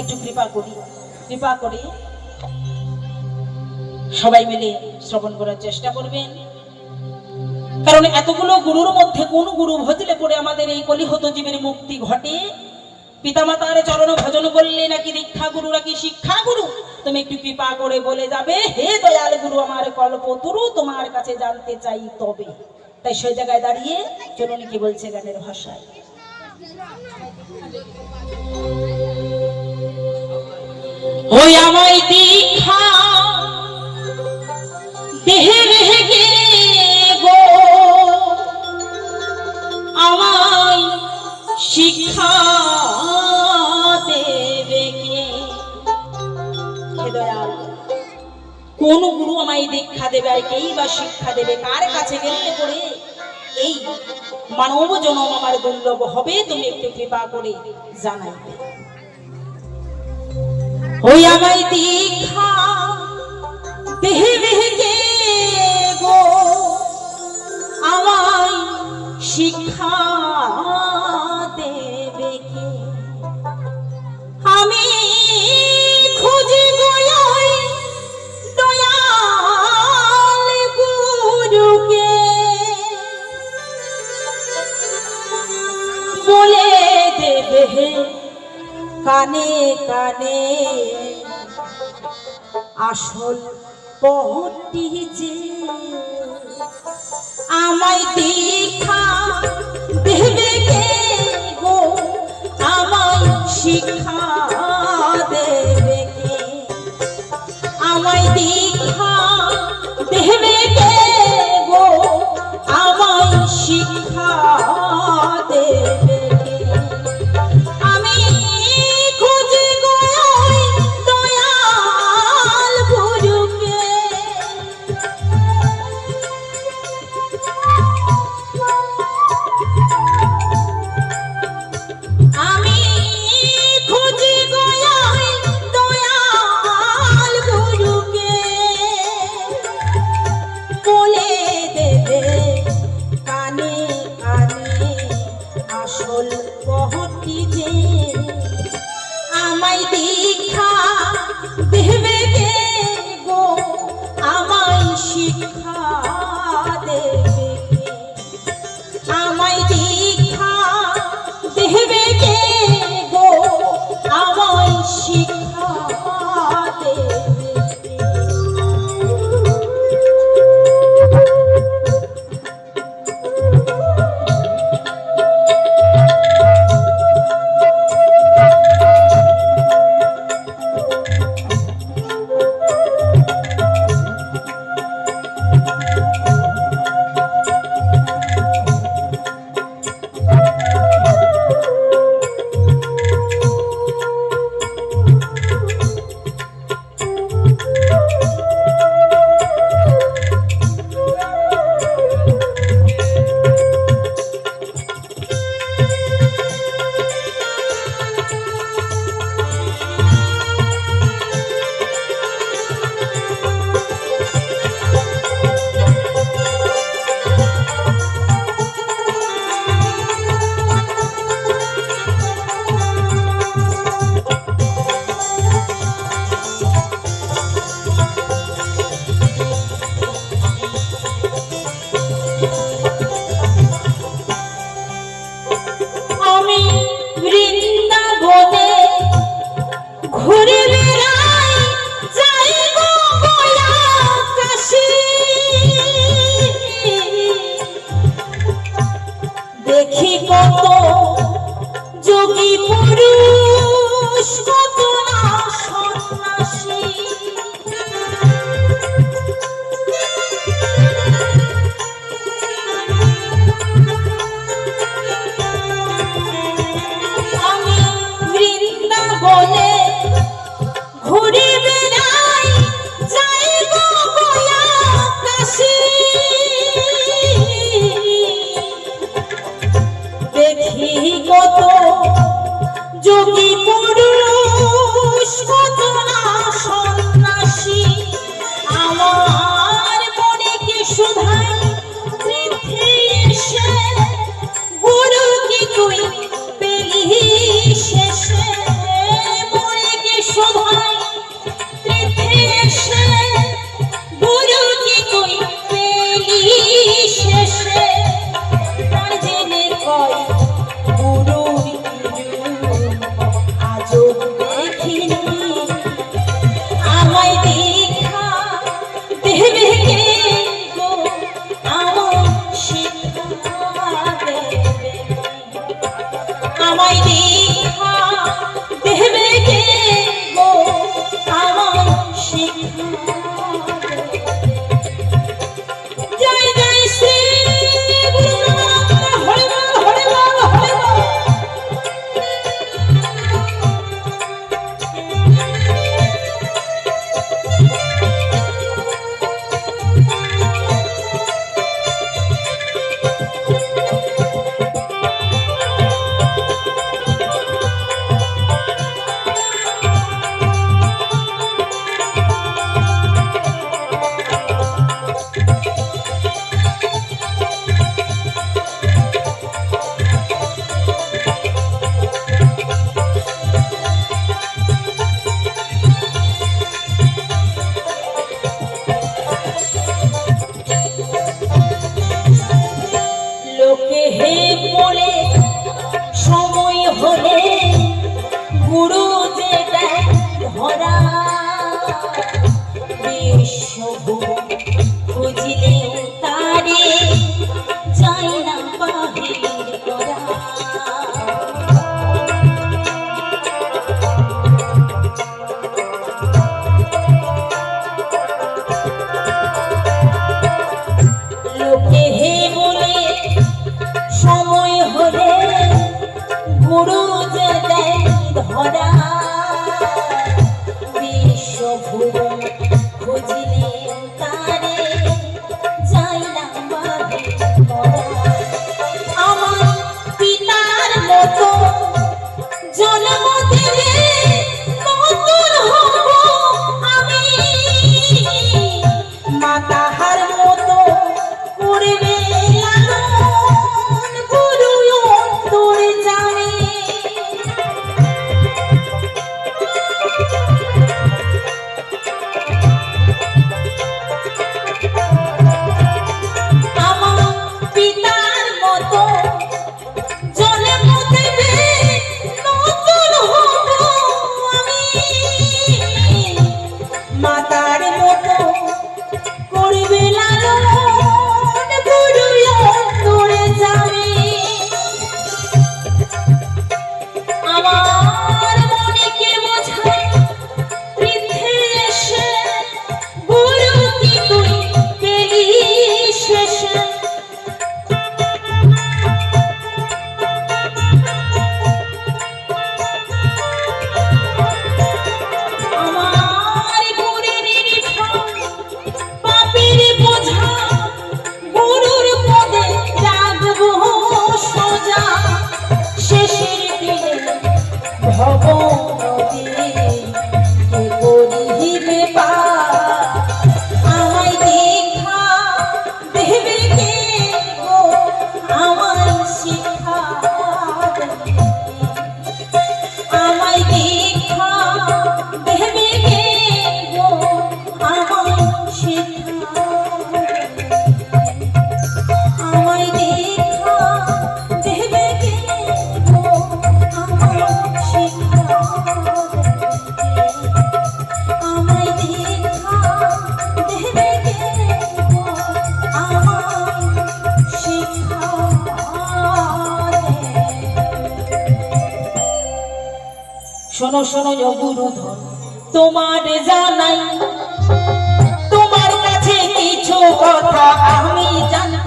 একটু কৃপা করি, কৃপা করে। সবাই মিলে শ্রবণ করার চেষ্টা করবেন। কারণ এতগুলো গুরুর মধ্যে কোন গুরু ভজলে পড়ে আমাদের এই কলিহত জীবের মুক্তি ঘটে? পিতামাতার চরণ ভজন করলে নাকি দীক্ষা গুরু, নাকি শিক্ষা গুরু? তুমি একটু কৃপা করে বলে যাবে, হে দয়াল গুরু, আমার কল্প তুরু, তোমার কাছে জানতে চাই তবে। তাই সেই জায়গায় দাঁড়িয়ে চলুন কি বলছে গানের ভাষায়। ওই আমায় দীক্ষা দেহে রেহে গে। আমায় শিক্ষা দেবে কে? কোন গুরু আমায় দীক্ষা দেবে আর কেই বা শিক্ষা দেবে? কার কাছে গেলে পড়ে? এই মানব জনম আমার দুর্লভ হবে তুমি একটু কৃপা করে জানাইবে। শিক্ষা কানে কানে। আসল পথটি যে আমায় দীক্ষা দেবে কে গো? আমায় শিক্ষা যোগী গুরু বুঝিলি শোনো শোনো গুরুধন তোমার জানাই তোমার কাছে কিছু কথা আমি জানি